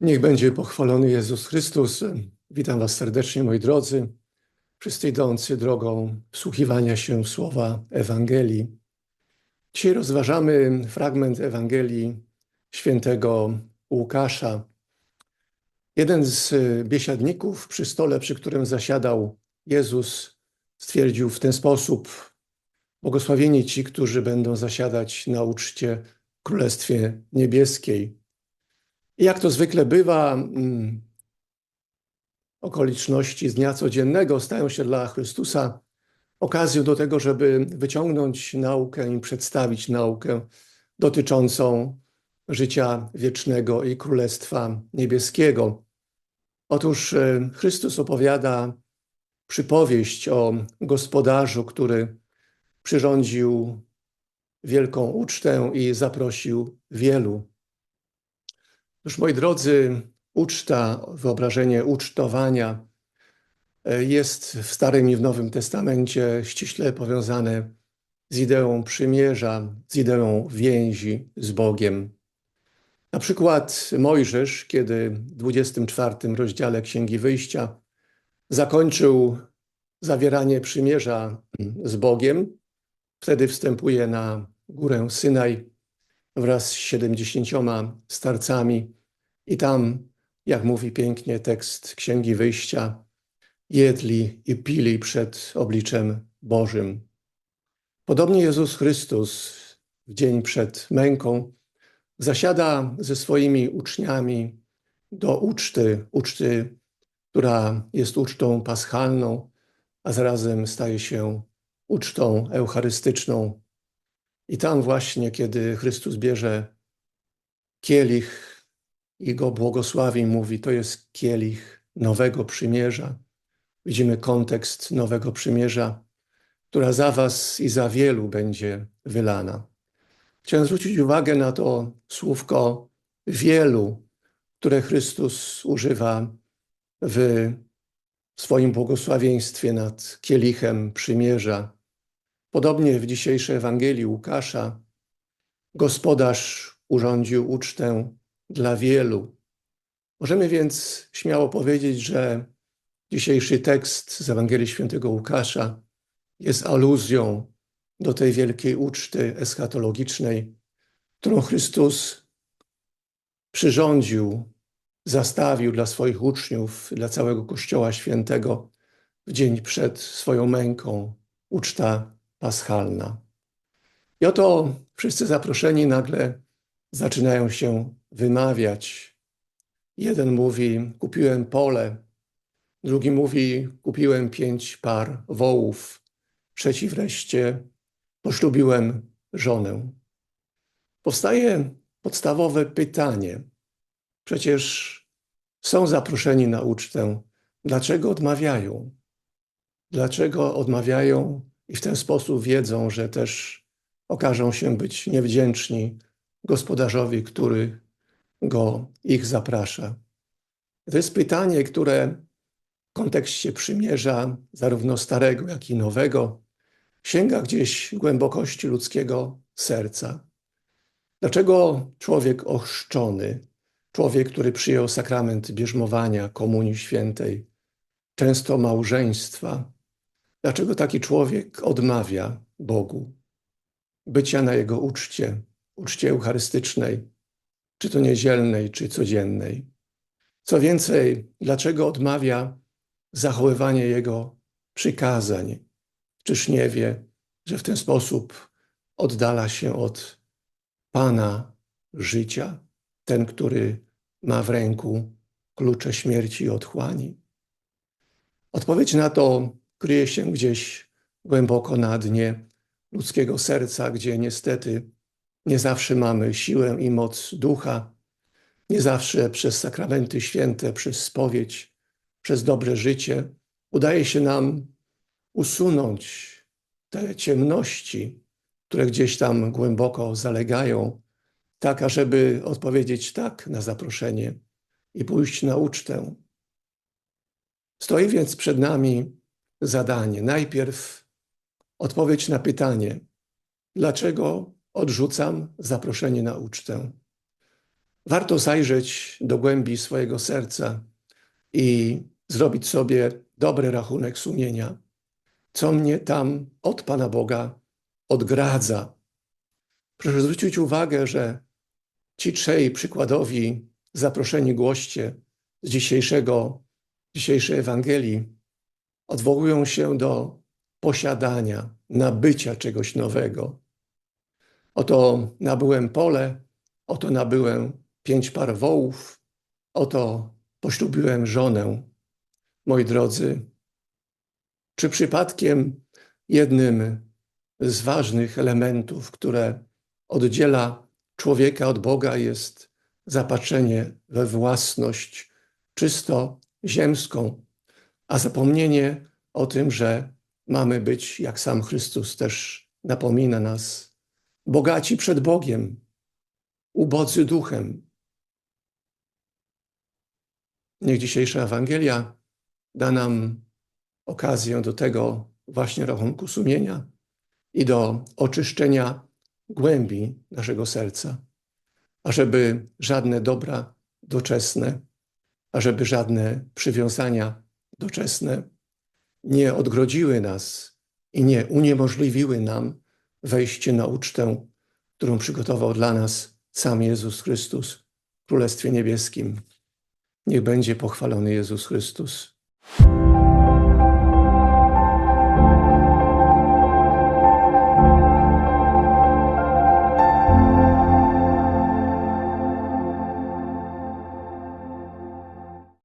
Niech będzie pochwalony Jezus Chrystus. Witam Was serdecznie, moi drodzy, wszyscy idący drogą wsłuchiwania się w słowa Ewangelii. Dzisiaj rozważamy fragment Ewangelii świętego Łukasza. Jeden z biesiadników przy stole, przy którym zasiadał Jezus, stwierdził w ten sposób: Błogosławieni ci, którzy będą zasiadać na uczcie w Królestwie Niebieskiej. Jak to zwykle bywa, mm, okoliczności z dnia codziennego stają się dla Chrystusa okazją do tego, żeby wyciągnąć naukę i przedstawić naukę dotyczącą życia wiecznego i Królestwa Niebieskiego. Otóż e, Chrystus opowiada przypowieść o gospodarzu, który przyrządził wielką ucztę i zaprosił wielu. Już moi drodzy, uczta, wyobrażenie ucztowania e, jest w Starym i w Nowym Testamencie ściśle powiązane z ideą przymierza, z ideą więzi z Bogiem. Na przykład Mojżesz, kiedy w 24 rozdziale Księgi Wyjścia zakończył zawieranie przymierza z Bogiem, wtedy wstępuje na górę Synaj wraz z siedemdziesięcioma starcami i tam, jak mówi pięknie tekst Księgi Wyjścia, jedli i pili przed obliczem Bożym. Podobnie Jezus Chrystus w dzień przed męką zasiada ze swoimi uczniami do uczty, uczty, która jest ucztą paschalną, a zarazem staje się ucztą eucharystyczną. I tam właśnie, kiedy Chrystus bierze kielich i go błogosławi, mówi, to jest kielich nowego przymierza. Widzimy kontekst nowego przymierza, która za was i za wielu będzie wylana. Chciałem zwrócić uwagę na to słówko wielu, które Chrystus używa w swoim błogosławieństwie nad kielichem przymierza. Podobnie w dzisiejszej Ewangelii Łukasza gospodarz urządził ucztę dla wielu. Możemy więc śmiało powiedzieć, że dzisiejszy tekst z Ewangelii Świętego Łukasza jest aluzją do tej wielkiej uczty eschatologicznej, którą Chrystus przyrządził, zastawił dla swoich uczniów, dla całego Kościoła Świętego w dzień przed swoją męką, uczta paschalna. I oto wszyscy zaproszeni nagle zaczynają się wymawiać. Jeden mówi: Kupiłem pole, drugi mówi: Kupiłem pięć par wołów, trzeci wreszcie: Poślubiłem żonę. Powstaje podstawowe pytanie. Przecież są zaproszeni na ucztę. Dlaczego odmawiają? Dlaczego odmawiają i w ten sposób wiedzą, że też okażą się być niewdzięczni gospodarzowi, który go, ich zaprasza. To jest pytanie, które w kontekście przymierza, zarówno starego, jak i nowego, sięga gdzieś głębokości ludzkiego serca. Dlaczego człowiek ochrzczony, człowiek, który przyjął sakrament bierzmowania, komunii świętej, często małżeństwa, dlaczego taki człowiek odmawia Bogu bycia na jego uczcie, uczcie eucharystycznej, czy to niedzielnej, czy codziennej. Co więcej, dlaczego odmawia zachowywanie jego przykazań? Czyż nie wie, że w ten sposób oddala się od Pana życia, ten, który ma w ręku klucze śmierci i otchłani? Odpowiedź na to kryje się gdzieś głęboko na dnie ludzkiego serca, gdzie niestety nie zawsze mamy siłę i moc ducha, nie zawsze przez sakramenty święte, przez spowiedź, przez dobre życie udaje się nam usunąć te ciemności, które gdzieś tam głęboko zalegają, tak ażeby odpowiedzieć tak na zaproszenie i pójść na ucztę. Stoi więc przed nami zadanie. Najpierw odpowiedź na pytanie, dlaczego odrzucam zaproszenie na ucztę. warto zajrzeć do głębi swojego serca i zrobić sobie dobry rachunek sumienia. Co mnie tam od Pana Boga odgradza? Proszę zwrócić uwagę, że ci trzej przykładowi zaproszeni goście z dzisiejszego, dzisiejszej Ewangelii odwołują się do posiadania, nabycia czegoś nowego. Oto nabyłem pole, oto nabyłem pięć par wołów, oto poślubiłem żonę. Moi drodzy, czy przypadkiem jednym z ważnych elementów, które oddziela człowieka od Boga, jest zapatrzenie we własność czysto ziemską, a zapomnienie o tym, że mamy być, jak sam Chrystus też napomina nas, bogaci przed Bogiem, ubodzy duchem. Niech dzisiejsza Ewangelia da nam okazję do tego właśnie rachunku sumienia i do oczyszczenia głębi naszego serca, ażeby żadne dobra doczesne, ażeby żadne przywiązania doczesne nie odgrodziły nas i nie uniemożliwiły nam wejście na ucztę, którą przygotował dla nas sam Jezus Chrystus w Królestwie Niebieskim. Niech będzie pochwalony Jezus Chrystus.